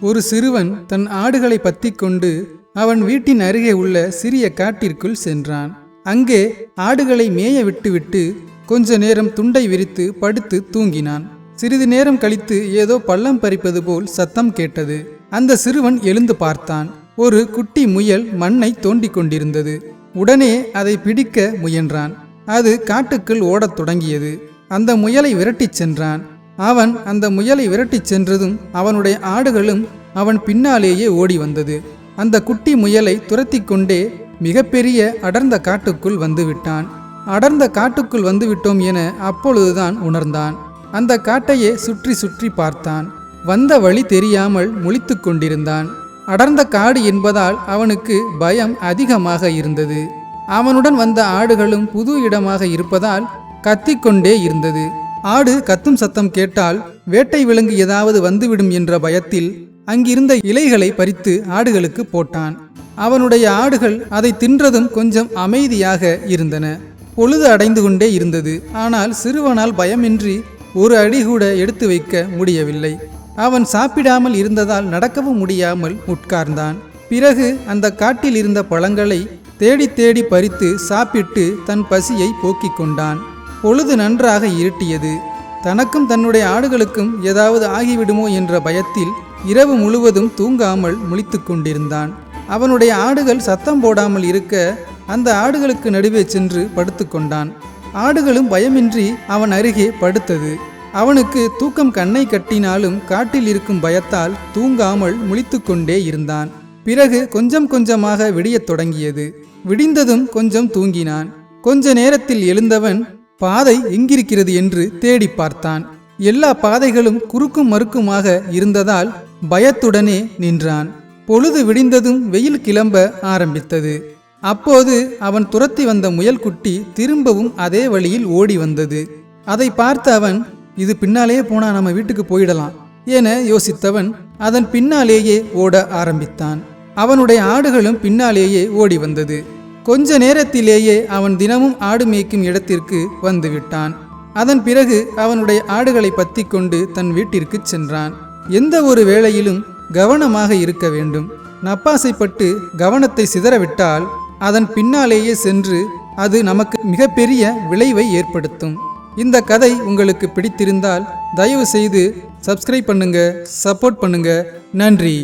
ஒரு சிறுவன் தன் ஆடுகளை பத்தி கொண்டு அவன் வீட்டின் அருகே உள்ள சிறிய காட்டிற்குள் சென்றான். அங்கே ஆடுகளை மேய விட்டுவிட்டு கொஞ்ச நேரம் துண்டை விரித்து படுத்து தூங்கினான். சிறிது நேரம் கழித்து ஏதோ பள்ளம் பறிப்பது போல் சத்தம் கேட்டது. அந்த சிறுவன் எழுந்து பார்த்தான். ஒரு குட்டி முயல் மண்ணை தோண்டிக் கொண்டிருந்தது. உடனே அதை பிடிக்க முயன்றான். அது காட்டுக்குள் ஓடத் தொடங்கியது. அந்த முயலை விரட்டிச் சென்றான். அவன் அந்த முயலை விரட்டிச் சென்றதும் அவனுடைய ஆடுகளும் அவன் பின்னாலேயே ஓடி வந்தது. அந்த குட்டி முயலை துரத்தி கொண்டே மிகப்பெரிய அடர்ந்த காட்டுக்குள் வந்துவிட்டான். அடர்ந்த காட்டுக்குள் வந்துவிட்டோம் என அப்பொழுதுதான் உணர்ந்தான். அந்த காட்டையே சுற்றி சுற்றி பார்த்தான். வந்த வழி தெரியாமல் முழித்து கொண்டிருந்தான். அடர்ந்த காடு என்பதால் அவனுக்கு பயம் அதிகமாக இருந்தது. அவனுடன் வந்த ஆடுகளும் புது இடமாக இருப்பதால் கத்திக்கொண்டே இருந்தது. ஆடு கத்தும் சத்தம் கேட்டால் வேட்டை விலங்கு ஏதாவது வந்துவிடும் என்ற பயத்தில் அங்கிருந்த இலைகளை பறித்து ஆடுகளுக்கு போட்டான். அவனுடைய ஆடுகள் அதை தின்றதும் கொஞ்சம் அமைதியாக இருந்தன. பொழுது அடைந்து கொண்டே இருந்தது. ஆனால் சிறுவனால் பயமின்றி ஒரு அடி கூட எடுத்து வைக்க முடியவில்லை. அவன் சாப்பிடாமல் இருந்ததால் நடக்கவும் முடியாமல் உட்கார்ந்தான். பிறகு அந்த காட்டில் இருந்த பழங்களை தேடி தேடி பறித்து சாப்பிட்டு தன் பசியை போக்கிக் கொண்டான். பொழுது நன்றாக இருட்டியது. தனக்கும் தன்னுடைய ஆடுகளுக்கும் ஏதாவது ஆகிவிடுமோ என்ற பயத்தில் இரவு முழுவதும் தூங்காமல் முழித்து கொண்டிருந்தான். அவனுடைய ஆடுகள் சத்தம் போடாமல் இருக்க அந்த ஆடுகளுக்கு நடுவே சென்று படுத்துக்கொண்டான் ஆடுகளும் பயமின்றி அவன் அருகே படுத்தது. அவனுக்கு தூக்கம் கண்ணை கட்டினாலும் காட்டில் இருக்கும் பயத்தால் தூங்காமல் முழித்துக்கொண்டே இருந்தான். பிறகு கொஞ்சம் கொஞ்சமாக விடியத் தொடங்கியது. விடிந்ததும் கொஞ்சம் தூங்கினான். கொஞ்ச நேரத்தில் எழுந்தவன் பாதை எங்கிருக்கிறது என்று தேடி பார்த்தான். எல்லா பாதைகளும் குறுக்கும் மறுக்குமாக இருந்ததால் பயத்துடனே நின்றான். பொழுது விடிந்ததும் வெயில் கிளம்ப ஆரம்பித்தது. அப்போது அவன் துரத்தி வந்த முயல்குட்டி திரும்பவும் அதே வழியில் ஓடி வந்தது. அதை பார்த்த அவன் இது பின்னாலேயே போனா நம்ம வீட்டுக்கு போயிடலாம் என யோசித்தவன் அதன் பின்னாலேயே ஓட ஆரம்பித்தான். அவனுடைய ஆடுகளும் பின்னாலேயே ஓடி வந்தது. கொஞ்ச நேரத்திலேயே அவன் தினமும் ஆடு மேய்க்கும் இடத்திற்கு வந்துவிட்டான். அதன் பிறகு அவனுடைய ஆடுகளை பத்தி கொண்டு தன் வீட்டிற்கு சென்றான். எந்த ஒரு வேளையிலும் கவனமாக இருக்க வேண்டும். நப்பாசைப்பட்டு கவனத்தை சிதறவிட்டால் அதன் பின்னாலேயே சென்று அது நமக்கு மிகப்பெரிய விளைவை ஏற்படுத்தும். இந்த கதை உங்களுக்கு பிடித்திருந்தால் தயவு செய்து சப்ஸ்கிரைப் பண்ணுங்க சப்போர்ட் பண்ணுங்க. நன்றி.